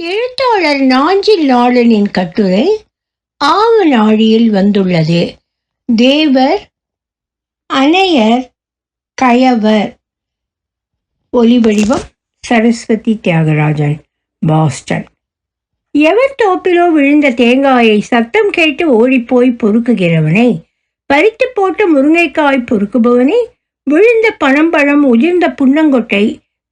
எழுத்தாளர் நாஞ்சில் நாளனின் கட்டுரை ஆவு நாழியில் வந்துள்ளது. தேவர் அணையர் கயவர். ஒலிவடிவம் சரஸ்வதி தியாகராஜன் பாஸ்டன். எவர் தோப்பிலோ விழுந்த தேங்காயை சத்தம் கேட்டு ஓடிப்போய் பொறுக்குகிறவனை பறித்து போட்ட முருங்கைக்காய் பொறுக்குபவனை விழுந்த பனம்பழம் உதிர்ந்த புன்னங்கொட்டை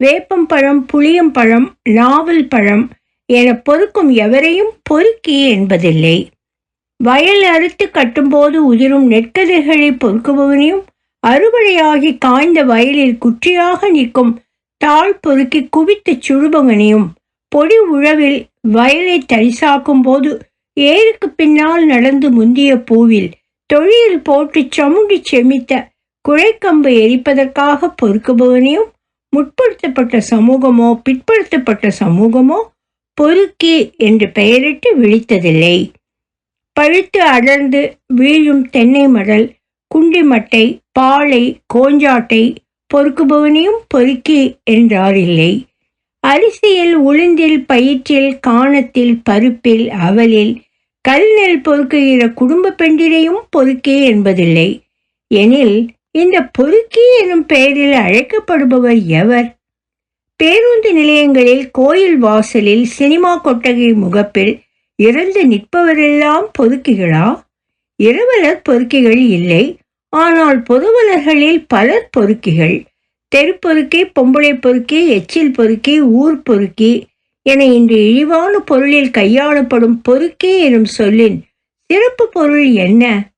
வேப்பம்பழம் புளியம்பழம் நாவல் பழம் என பொறுக்கும் எவரையும் பொறுக்கி என்பதில்லை. வயல் அறுத்து கட்டும்போது உதிரும் நெற்கதிர்களை பொறுக்குபவனையும் அறுவடையாகி காய்ந்த வயலில் குற்றியாக நிற்கும் தாழ் பொறுக்கி குவித்துச் சுழுபவனையும் பொடி உழவில் வயலை தரிசாக்கும் போது ஏருக்கு பின்னால் நடந்து முந்திய பூவில் தொழில் போட்டு சமுண்டி செமித்த குழைக்கம்பு எரிப்பதற்காக பொறுக்குபவனையும் முற்படுத்தப்பட்ட சமூகமோ பிற்படுத்தப்பட்ட சமூகமோ பொறுக்கி என்று பெயரிட்டு விழித்ததில்லை. பழுத்து அடர்ந்து வீழும் தென்னை மடல் குண்டிமட்டை பாலை கோஞ்சாட்டை பொறுக்குபவனையும் பொறுக்கி என்றாரில்லை அரிசியில் உளுந்தில் பயிற்றில் காணத்தில் பருப்பில் அவலில் கல் நெல் பொறுக்குகிற குடும்ப பெண்டிரையும் பொறுக்கி என்பதில்லை. எனில் இந்த பொறுக்கி எனும் பெயரில் அழைக்கப்படுபவர் எவர்? பேருந்து நிலையங்களில் கோயில் வாசலில் சினிமா கொட்டகை முகப்பில் இறந்து நிற்பவரெல்லாம் பொறுக்கிகளா இரவலர் பொறுக்கிகள் இல்லை. ஆனால் பொதுவலர்களில் பலர் பொறுக்கிகள் தெருப்பொறுக்கி பொம்பளை பொறுக்கி எச்சில் பொறுக்கி ஊர் பொறுக்கி என இன்று இழிவான பொருளில் கையாளப்படும் பொறுக்கி எனும் சொல்லின் சிறப்பு பொருள் என்ன?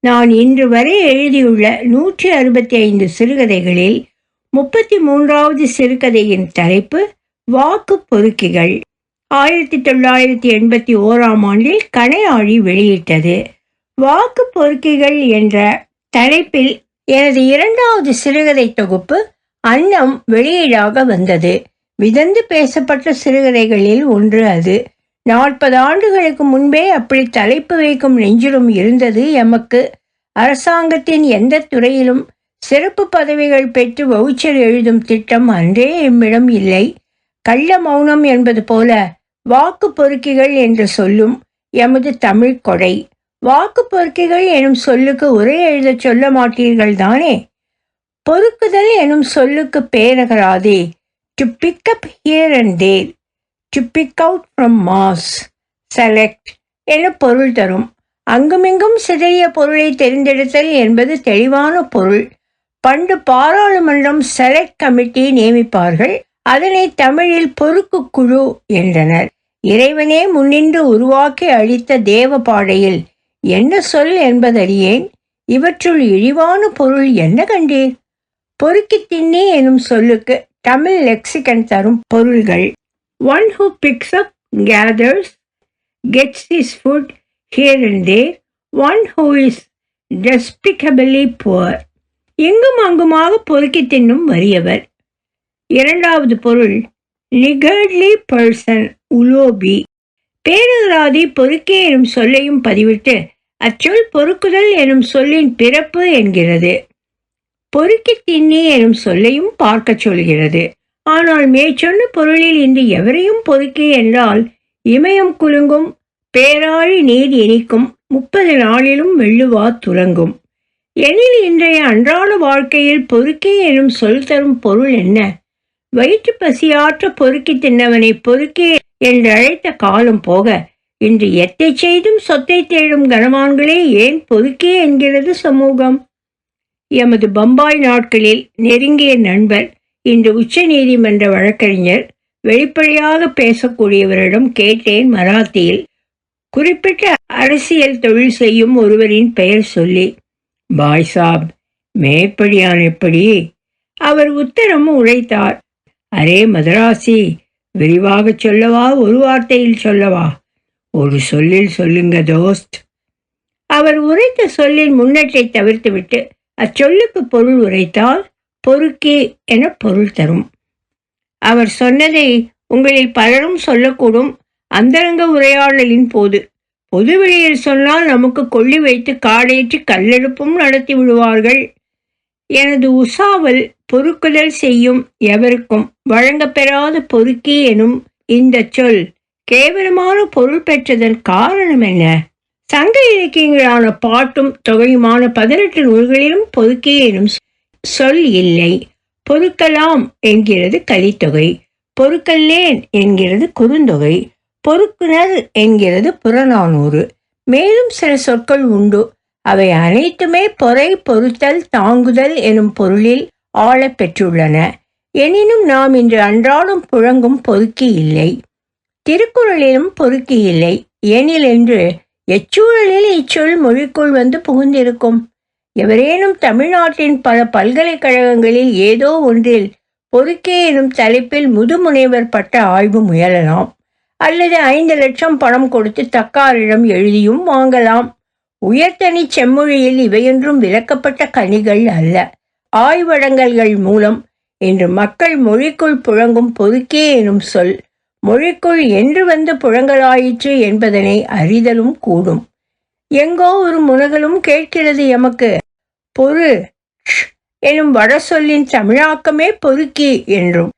நான் இன்று வரை எழுதியுள்ள நூற்றி அறுபத்தி ஐந்து சிறுகதைகளில் முப்பத்தி மூன்றாவது சிறுகதையின் தலைப்பு வாக்கு பொறுக்கிகள் ஆயிரத்தி தொள்ளாயிரத்தி எண்பத்தி ஓராம் ஆண்டில் கனையாழி வெளியிட்டது. வாக்கு பொறுக்கிகள் என்ற தலைப்பில் எனது இரண்டாவது சிறுகதை தொகுப்பு அன்னம் வெளியீடாக வந்தது. விதந்து பேசப்பட்ட சிறுகதைகளில் ஒன்று அது. நாற்பது ஆண்டுகளுக்கு முன்பே அப்படி தலைப்பு வைக்கும் நெஞ்சிலும் இருந்தது. எமக்கு அரசாங்கத்தின் எந்த துறையிலும் சிறப்பு பதவிகள் பெற்று வவுச்சர் எழுதும் திட்டம் அன்றே எம்மிடம் இல்லை. கள்ள மௌனம் என்பது போல வாக்கு பொறுக்கிகள் என்று சொல்லும் எமது தமிழ் கொடை. வாக்கு பொறுக்கிகள் எனும் சொல்லுக்கு உரை எழுதச் சொல்ல மாட்டீர்கள் தானே? பொறுக்குதல் எனும் சொல்லுக்கு பேரகராதே. To pick up here and there to pick out from mass select என பொருள் தரும். அங்குமிங்கும் சிதறிய பொருளை தெரிந்தெடுத்தல் என்பது தெளிவான பொருள். பண்டு பாராளுமன்றம் செலக்ட் கமிட்டி நியமிப்பார்கள். அதனை தமிழில் பொறுக்கு குழு என்றனர். இறைவனே முன்னின்று உருவாக்கி அளித்த தேவ பாடையில் என்ன சொல் என்பதறியேன். இவற்றுள் இழிவான பொருள் என்ன கண்டீர்? பொறுக்கி தின்னி எனும் சொல்லுக்கு தமிழ் லெக்சிகன் தரும் பொருள்கள். One who picks up gathers gets his food here and there one who is despicably poor எங்கும் அங்குமாக பொறுக்கி தின்னும் வறியவர். இரண்டாவது பொருள் நிகழ்லி பர்சன் உலோபி. பேரகராதி பொறுக்கி எனும் சொல்லையும் பதிவிட்டு அச்சொல் பொறுக்குதல் எனும் சொல்லின் பிறப்பு என்கிறது. பொறுக்கி தின்னி எனும் சொல்லையும் பார்க்கச் சொல்கிறது. ஆனால் மேற்சொன்ன பொருளில் இன்று எவரையும் பொறுக்கி என்றால் இமயம் குலுங்கும் பேராழி நீர் இனிக்கும் முப்பது நாளிலும் வெள்ளுவா துறங்கும். எனில் இன்றைய அன்றாட வாழ்க்கையில் பொறுக்கே எனும் சொல் தரும் பொருள் என்ன? வயிற்று பசியாற்ற பொறுக்கி தின்னவனை பொறுக்கே என்று அழைத்த காலம் போக இன்று எத்தை செய்தும் சொத்தை தேடும் கனவான்களே ஏன் பொறுக்கே என்கிறது சமூகம்? எமது பம்பாய் நாட்களில் நெருங்கிய நண்பர் இன்று உச்ச நீதிமன்ற வழக்கறிஞர் வெளிப்படையாக பேசக்கூடியவரிடம் கேட்டேன் மராத்தியில். குறிப்பிட்ட அரசியல் தொழில் செய்யும் ஒருவரின் பெயர் சொல்லி பாய் சாப் மேற்படியான் எப்படி? அவர் உத்தரம் உழைத்தார். அரே மதராசி விரிவாக சொல்லவா? ஒரு வார்த்தையில் சொல்லவா? ஒரு சொல்லில் சொல்லுங்க தோஸ்த். அவர் உரைத்த சொல்லின் முன்னேற்றை தவிர்த்துவிட்டு அச்சொல்லுக்கு பொருள் உரைத்தால் பொறுக்கி என பொருள் தரும். அவர் சொன்னதை உங்களில் பலரும் சொல்லக்கூடும். அந்தரங்க உரையாடலின் போது பொதுவெளியில் சொன்னால் நமக்கு கொள்ளி வைத்து காடேற்றி கல்லெடுப்பும் நடத்தி விடுவார்கள். எனது உசாவல் பொறுக்குதல் செய்யும் எவருக்கும் வழங்கப்பெறாத பொறுக்கி எனும் இந்த சொல் கேவலமான பொருள் பெற்றதன் காரணம் என்ன? சங்க இலக்கியங்களான பாட்டும் தொகையுமான பதினெட்டு நூல்களிலும் பொறுக்கே எனும் சொல் இல்லை. பொறுக்கலாம் என்கிறது கலித்தொகை பொறுக்கல்லேன் என்கிறது குறுந்தொகை பொறுக்குனர் என்கிறது புறநானூறு. மேலும் சில சொற்கள் உண்டு. அவை அனைத்துமே பொறை பொறுத்தல் தாங்குதல் எனும் பொருளில் ஆழ பெற்றுள்ளன. எனினும் நாம் இன்று அன்றாடம் புழங்கும் பொறுக்கி இல்லை. திருக்குறளிலும் பொறுக்கி இல்லை. ஏனில் என்று எச்சூழலில் இச்சொல் மொழிக்குள் வந்து புகுந்திருக்கும். எவரேனும் தமிழ்நாட்டின் பல பல்கலைக்கழகங்களில் ஏதோ ஒன்றில் பொறுக்கே எனும் தலைப்பில் முதுமுனைவர் பட்ட ஆய்வு முயலலாம். அல்லது ஐந்து லட்சம் பணம் கொடுத்து தக்காரிடம் எழுதியும் வாங்கலாம். உயர்தனி செம்மொழியில் இவையொன்றும் விளக்கப்பட்ட கனிகள் அல்ல. ஆய்வடங்கல்கள் மூலம் இன்று மக்கள் மொழிக்குள் புழங்கும் பொறுக்கே எனும் சொல் மொழிக்குள் என்று வந்து புழங்கலாயிற்று என்பதனை அறிதலும் கூடும். எங்கோ ஒரு முனகலும் கேட்கிறது எமக்கு. பொறு எனும் வட சொல்லின் தமிழாக்கமே பொறுக்கி என்றும்.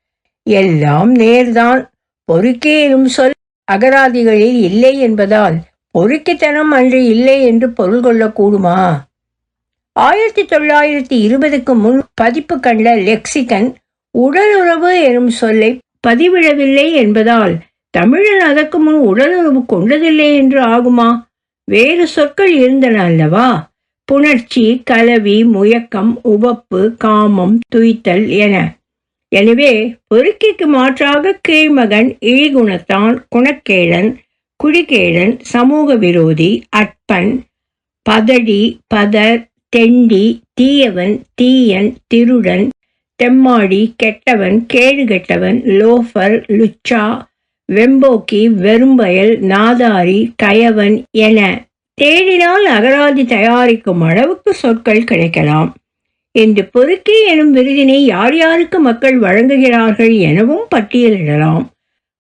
எல்லாம் நேர்தான். பொறுக்கி சொல் அகராதிகளில் இல்லை என்பதால் பொறுக்கித்தனம் அன்று இல்லை என்று பொருள் கொள்ளக்கூடுமா? ஆயிரத்தி தொள்ளாயிரத்தி இருபதுக்கு முன் பதிப்பு கண்ட லெக்சிகன் உடலுறவு எனும் சொல்லை பதிவிடவில்லை என்பதால் தமிழன் அதற்கு முன் உடலுறவு கொண்டதில்லை என்று ஆகுமா? வேறு சொற்கள் இருந்தன அல்லவா? புணர்ச்சி கலவி முயக்கம் உவப்பு காமம் துய்த்தல் என. எனவே பொறுக்கிக்கு மாற்றாக கீழ்மகன் இழிகுணத்தான் குணக்கேழன் குடிகேழன் சமூக விரோதி அற்பன் பதடி பதர் தெண்டி தீயவன் தீயன் திருடன் தெம்மாடி கெட்டவன் கேடுகெட்டவன் லோஃபர் லுச்சா வெம்போக்கி வெறும்பயல் நாதாரி கயவன் என தேடினால் அகராதி தயாரிக்கும் அளவுக்கு சொற்கள் கிடைக்கலாம். என்று பொறுக்கி எனும் விருதினை யார் யாருக்கு மக்கள் வழங்குகிறார்கள் எனவும் பட்டியலிடலாம்.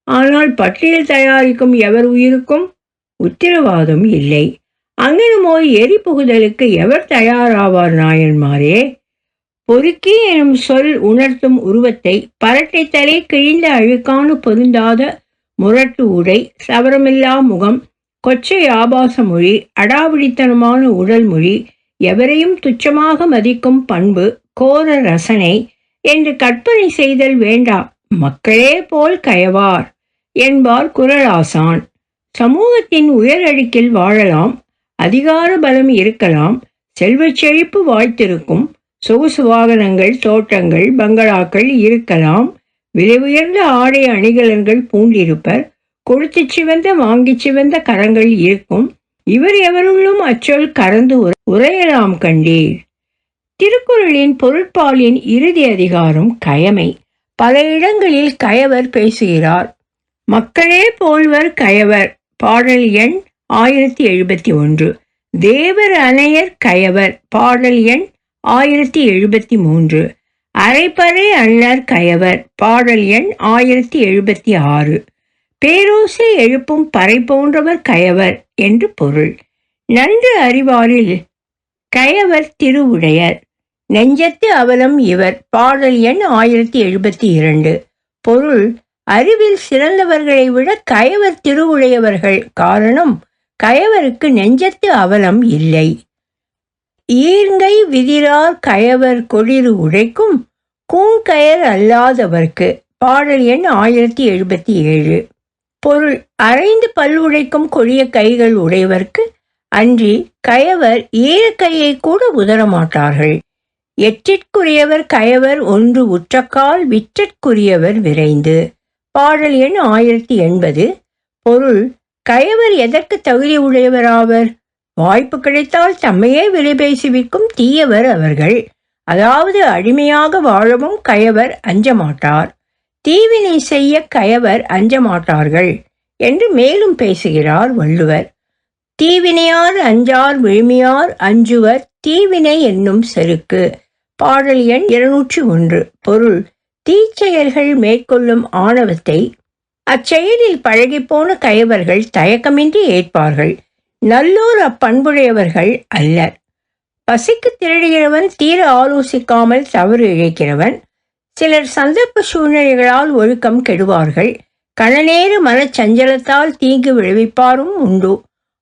ஆனால் பட்டியல் தயாரிக்கும் எவர் உயிருக்கும்? உத்தரவாதம் இல்லை. அங்கனமோய் எரி புகுதலுக்கு எவர் தயாராவார் நாயன்மாரே? பொறுக்கி எனும் சொல் உணர்த்தும் உருவத்தை பரட்டைத்தலை கிழிந்த அழுக்கான பொருந்தாத முரட்டு உடை சவரமில்லா முகம் கொச்சை ஆபாச மொழி அடாவிடித்தனமான உடல் மொழி எவரையும் துச்சமாக மதிக்கும் பண்பு கோர ரசனை என்று கற்பனை செய்தல் வேண்டாம் மக்களே போல் கயவார் என்பார் குரலாசான். சமூகத்தின் உயர் அடுக்கில் வாழலாம் அதிகார பலம் இருக்கலாம் செல்வச் செழிப்பு வாழ்த்திருக்கும் சொகுசு வாகனங்கள் தோட்டங்கள் பங்களாக்கள் இருக்கலாம் விலை உயர்ந்த ஆடை அணிகலன்கள் பூண்டிருப்பர் கொடுத்து சிவந்த வாங்கி சிவந்த கரங்கள் இருக்கும் இவர் எவருள்ளும் அச்சொல் கறந்து உரையலாம் கண்டீர். திருக்குறளின் பொருட்பாலின் இறுதி அதிகாரம் கயமை. பல இடங்களில் கயவர் பேசுகிறார். மக்களே போல்வர் கயவர். பாடல் எண் ஆயிரத்தி எழுபத்தி ஒன்று. தேவர் அணையர் கயவர். பாடல் எண் ஆயிரத்தி எழுபத்தி மூன்று. அரைப்பறை அல்லர் கயவர். பாடல் எண் ஆயிரத்தி எழுபத்தி ஆறு. பேரோசை எழுப்பும் பறை போன்றவர் கயவர் என்று பொருள். நன்று அறிவாரில் கயவர் திருவுடையர். நெஞ்சத்து அவலம் இவர். பாடல் எண் ஆயிரத்தி எழுபத்தி இரண்டு. பொருள் அறிவில் சிறந்தவர்களை விட கயவர் திருவுடையவர்கள். காரணம் கயவருக்கு நெஞ்சத்து அவலம் இல்லை. ஈர்ங்கை விதிரார் கயவர் கொடிறு உடைக்கும் கூங்கயர் அல்லாதவர்க்கு. பாடல் எண் ஆயிரத்தி எழுபத்தி ஏழு. பொருள் அரைந்து பல் உடைக்கும் கொடிய கைகள் உடையவர்க்கு அன்றி கயவர் ஈரக்கையை கூட உதரமாட்டார்கள் எற்றிற்குரியவர் கயவர் ஒன்று உற்றக்கால் விற்றற்குரியவர் விரைந்து. பாடல் எண் ஆயிரத்தி எண்பது. பொருள் கயவர் எதற்கு தகுதி உடையவராவர்? வாய்ப்பு கிடைத்தால் தம்மையே விலை பேசி விற்கும் தீயவர் அவர்கள். அதாவது அடிமையாக வாழவும் கயவர் அஞ்சமாட்டார். தீவினை செய்ய கயவர் அஞ்ச மாட்டார்கள் என்று மேலும் பேசுகிறார் வள்ளுவர். தீவினையார் அஞ்சார் விழுமியார் அஞ்சுவர் தீவினை என்னும் செருக்கு. பாடல் எண் இருநூற்றி ஒன்று. பொருள். தீச்செயல்கள் மேற்கொள்ளும் ஆணவத்தை அச்செயலில் பழகிப்போன கயவர்கள் தயக்கமின்றி ஏற்பார்கள். நல்லோர் அப்பண்புடையவர்கள் அல்லர். பசிக்கு திருடுகிறவன் தீர ஆலோசிக்காமல் தவறு இழைக்கிறவன் சிலர் சந்தர்ப்ப சூழ்நிலைகளால் ஒழுக்கம் கெடுவார்கள். கணநேர மனச்சஞ்சலத்தால் தீங்கு விளைவிப்பாரும் உண்டு.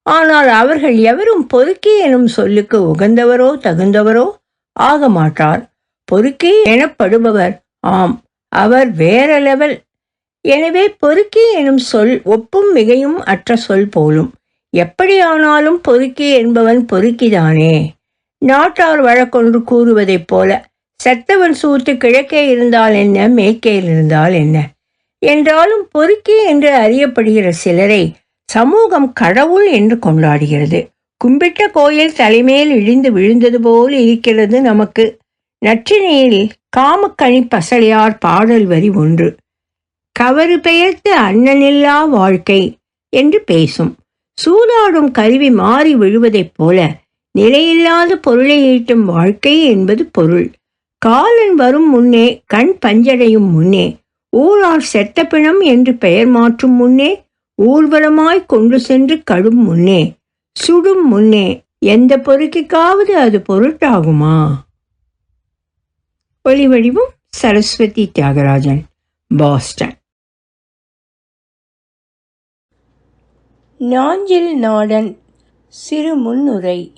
ஆனால் அவர்கள் எவரும் பொறுக்கி எனும் சொல்லுக்கு உகந்தவரோ தகுந்தவரோ ஆக மாட்டார். பொறுக்கி எனப்படுபவர் ஆம் அவர் வேற லெவல். எனவே பொறுக்கி எனும் சொல் ஒப்பும் மிகையும் அற்ற சொல் போலும். எப்படியானாலும் பொறுக்கி என்பவன் பொறுக்கிதானே. நாட்டார் வழக்கொன்று கூறுவதைப் போல செத்தவன் சூத்து கிழக்கே இருந்தால் என்ன மேற்கே இருந்தால் என்ன? என்றாலும் பொறுக்கி என்று அறியப்படுகிற சிலரை சமூகம் கடவுள் என்று கொண்டாடுகிறது. கும்பிட்ட கோயில் தலைமேல் இடிந்து விழுந்தது போல் இருக்கிறது நமக்கு. நற்றினையில் காமக்கனி பசலையார் பாடல் வரி ஒன்று. கவறு பெயர்த்து அண்ணனில்லா வாழ்க்கை என்று பேசும். சூதாடும் கருவி மாறி விழுவதைப் போல நிலையில்லாத பொருளை ஈட்டும் வாழ்க்கை என்பது பொருள். காலன் வரும் முன்னே கண் பஞ்சடையும் முன்னே ஊரார் செத்த பிணம் என்று பெயர் மாற்றும் முன்னே ஊர்வலமாய் கொண்டு சென்று கடும் முன்னே சுடும் முன்னே எந்த பொறுக்கிக்காவது அது பொருட்டாகுமா? ஒளிவடிவும் சரஸ்வதி தியாகராஜன் பாஸ்டன். நாஞ்சில் நாடன் சிறு முன்னுரை.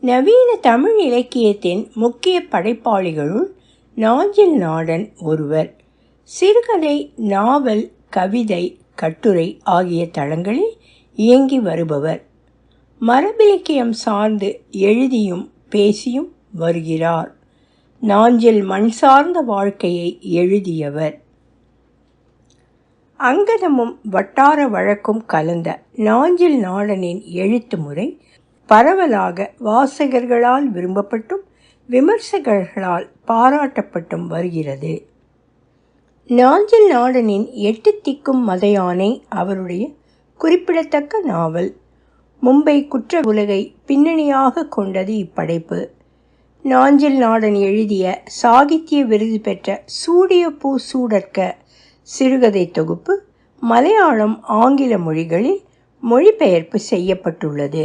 நவீன தமிழ் இலக்கியத்தின் முக்கிய படைப்பாளிகளுள் நாஞ்சில் நாடன் ஒருவர். சிறுகதை நாவல் கவிதை கட்டுரை ஆகிய தளங்களில் இயங்கி வருபவர். மரபிலக்கியம் சார்ந்து எழுதியும் பேசியும் வருகிறார். நாஞ்சில் மண் சார்ந்த வாழ்க்கையை எழுதியவர். அங்கதமும் வட்டார வழக்கும் கலந்த நாஞ்சில் நாடனின் எழுத்து முறை பரவலாக வாசகர்களால் விரும்பப்பட்டும் விமர்சகர்களால் பாராட்டப்பட்டும் வருகிறது. நாஞ்சில் நாடனின் எட்டு திக்கும் மதையானை அவருடைய குறிப்பிடத்தக்க நாவல். மும்பை குற்ற உலகை பின்னணியாக கொண்டது இப்படைப்பு. நாஞ்சில் நாடன் எழுதிய சாகித்ய விருது பெற்ற சூடிய பூ சூடற்க சிறுகதை தொகுப்பு மலையாளம் ஆங்கில மொழிகளில் மொழிபெயர்ப்பு செய்யப்பட்டுள்ளது.